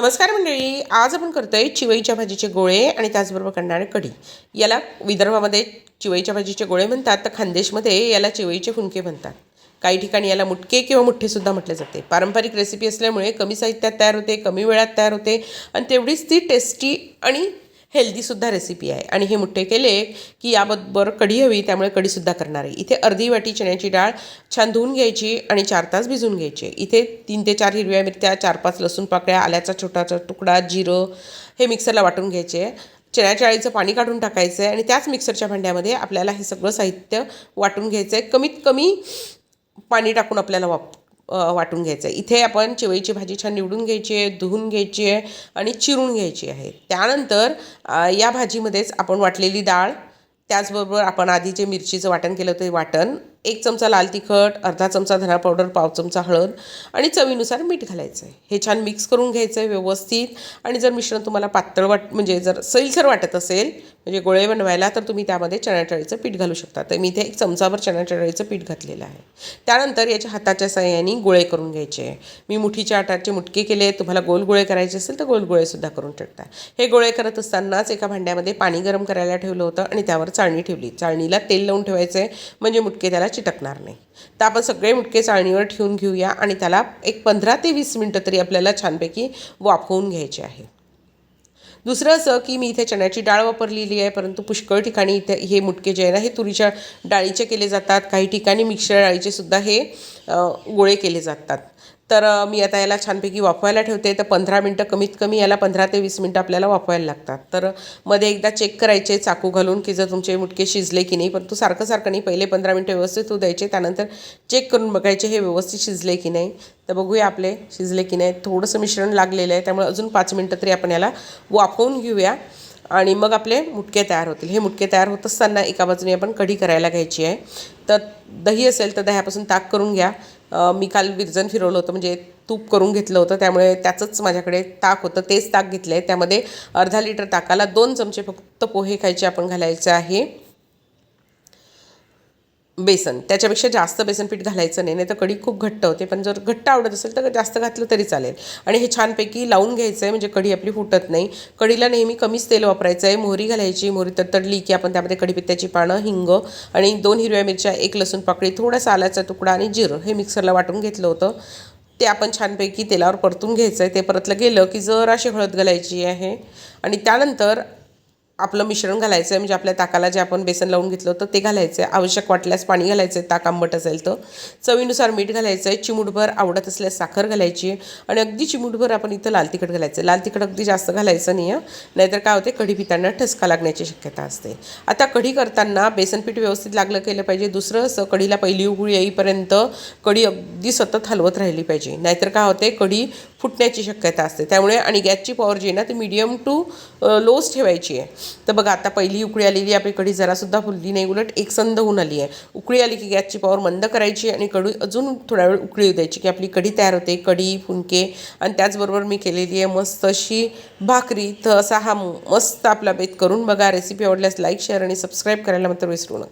नमस्कार मंडळी आज आपण करतोय चिवईच्या भाजीचे गोळे आणि त्याचबरोबर करणारे कढी. याला विदर्भामध्ये चिवईच्या भाजीचे गोळे म्हणतात तर खानदेशमध्ये याला चिवईचे फुनके म्हणतात. काही ठिकाणी याला मुटके किंवा मुठ्ठेसुद्धा म्हटले जाते. पारंपरिक रेसिपी असल्यामुळे कमी साहित्यात तयार होते कमी वेळात तयार होते आणि तेवढीच ती टेस्टी आणि हेल्दीसुद्धा रेसिपी आहे. आणि हे मुठ्ठे केले की याबरोबर कढी हवी त्यामुळे कढीसुद्धा करणार आहे. इथे अर्धी वाटी चण्याची डाळ छान धुवून घ्यायची आणि चार तास भिजवून घ्यायची. इथे तीन ते चार हिरव्या मिरच्या चार पाच लसूण पाकळ्या आल्याचा छोटासा तुकडा जिरं हे मिक्सरला वाटून घ्यायचे. चण्याच्या डाळीचं पाणी काढून टाकायचं आहे आणि त्याच मिक्सरच्या भांड्यामध्ये आपल्याला हे सगळं साहित्य वाटून घ्यायचं आहे कमीत कमी पाणी टाकून आपल्याला वाप वाटून घ्यायचं आहे. इथे आपण चिवईची भाजी छान निवडून घ्यायची आहे धुवून घ्यायची आहे आणि चिरून घ्यायची आहे. त्यानंतर या भाजीमध्येच आपण वाटलेली डाळ त्याचबरोबर आपण आधी जे मिरचीचं वाटण केलं ते वाटण एक चमचा लाल तिखट अर्धा चमचा धना पावडर पाव चमचा हळद आणि चवीनुसार मीठ घालायचं आहे. हे छान मिक्स करून घ्यायचं आहे व्यवस्थित आणि जर मिश्रण तुम्हाला पातळ वाट म्हणजे जर सैलसर वाटत असेल म्हणजे गोळे बनवायला तर तुम्ही त्यामध्ये चण्याच्या पीठ घालू शकता. तर मी इथे एक चमचाभर चण्याच्या पीठ घातलेलं आहे. त्यानंतर याच्या हाताच्या सहाय्याने गोळे करून घ्यायचे. आहे मी मुठीच्या आटाचे मुटके केले. तुम्हाला गोल गोळे करायचे असेल तर गोल गोळेसुद्धा करून ठेवता. हे गोळे करत असतानाच एका भांड्यामध्ये पाणी गरम करायला ठेवलं होतं आणि त्यावर चाळणी ठेवली. चाळणीला तेल लावून ठेवायचं म्हणजे मुटके त्याला चिटकणार नाही. तर आपण सगळे मुटके चाळणीवर ठेवून घेऊया आणि त्याला एक पंधरा ते वीस मिनटं तरी आपल्याला छानपैकी वाफवून घ्यायचे आहे. दुसरं असं की मी इथे चण्याची डाळ वापरलेली आहे परंतु पुष्कळ ठिकाणी इथे हे मुटके जे आहे ना हे तुरीच्या डाळीचे केले जातात. काही ठिकाणी मिक्सर डाळीचे सुद्धा हे गोळे केले जातात. तर मी आता याला छानपैकी वाफवायला ठेवते. तर पंधरा मिनटं कमीत कमी याला पंधरा ते वीस मिनटं आपल्याला वाफवायला लागतात. तर मध्ये एकदा चेक करायचे चाकू घालून की जर तुमचे मुटके शिजले की नाही. परंतु सारखं सारखं नाही. पहिले पंधरा मिनटं व्यवस्थित होऊ द्यायचे. त्यानंतर चेक करून बघायचे हे व्यवस्थित शिजले की नाही. तर बघूया आपले शिजले की नाही. थोडंसं मिश्रण लागलेलं आहे. त्यामुळे अजून पाच मिनटं तरी आपण याला वाफवून घेऊया. आणि मग आपले मुटके तयार होतील. हे मुटके तयार होत असताना एका बाजूने आपण कढी करायला घ्यायची आहे. तर दही असेल तर दह्यापासून ताक करून घ्या. मी काल विरजन फिरवलं होतं म्हणजे तूप करून घेतलं होतं त्यामुळे त्याचंच माझ्याकडे ताक होतं तेच ताक घेतलं आहे त्यामध्ये अर्धा लिटर ताकाला दोन चमचे फक्त पोहे खायचे आपण घालायचे आहे. बेसन. त्याच्यापेक्षा जास्त बेसन पीठ घालायचं नाही नाही तर कढी खूप घट्ट होते पण जर घट्ट आवडत असेल तर जास्त घातलं तरी चालेल. आणि हे छानपैकी लावून घ्यायचं आहे म्हणजे कढी आपली फुटत नाही. कढीला नेहमी कमीच तेल वापरायचं आहे मोहरी घालायची मोहरी तडतडली की आपण त्यामध्ये कढीपत्त्याची पानं हिंग आणि दोन हिरव्या मिरच्या एक लसूण पाकळी थोडासा आल्याचा तुकडा आणि जिरं हे मिक्सरला वाटून घेतलं होतं. ते आपण छानपैकी तेलावर परतून घ्यायचं आहे ते परतलं गेलं की जराशी हळद घालायची आहे. आणि त्यानंतर आपलं मिश्रण घालायचं आहे म्हणजे आपल्या ताकाला जे आपण बेसन लावून घेतलं होतं ते घालायचं आहे आवश्यक वाटल्यास पाणी घालायचं आहे ताक आंबट असेल तर. चवीनुसार मीठ घालायचं आहे चिमूटभर आवडत असल्यास साखर घालायची. आणि अगदी चिमूटभर आपण इथं लाल तिखट घालायचं आहे लाल तिखट अगदी जास्त घालायचं नाही आहे नाहीतर काय होते कढी पिताना ठसका लागण्याची शक्यता असते. आता कढी करताना बेसन पीठ व्यवस्थित लागलं केलं पाहिजे. दुसरं असं कढीला पहिली उकळी येईपर्यंत कढी अगदी सतत हलवत राहिली पाहिजे. नाहीतर काय होते कढी फुटण्याची शक्यता असते. त्यामुळे आणि गॅसची पॉवर जी आहे ना ती मीडियम टू लोच ठेवायची आहे. तर बघा आता पहिली उकळी आलेली आपली कढी जरासुद्धा फुलली नाही उलट एकसंद होऊन आली आहे. उकळी आली की गॅसची पॉवर मंद करायची आणि कढी अजून थोडा वेळ उकळी येऊ द्यायची की आपली कढी तयार होते कढी फुनके आणि त्याचबरोबर मी केलेली आहे मस्त अशी भाकरी. तर असा हा मस्त आपला बेत करून बघा. रेसिपी आवडल्यास लाईक शेअर आणि सबस्क्राईब करायला मात्र विसरू नका.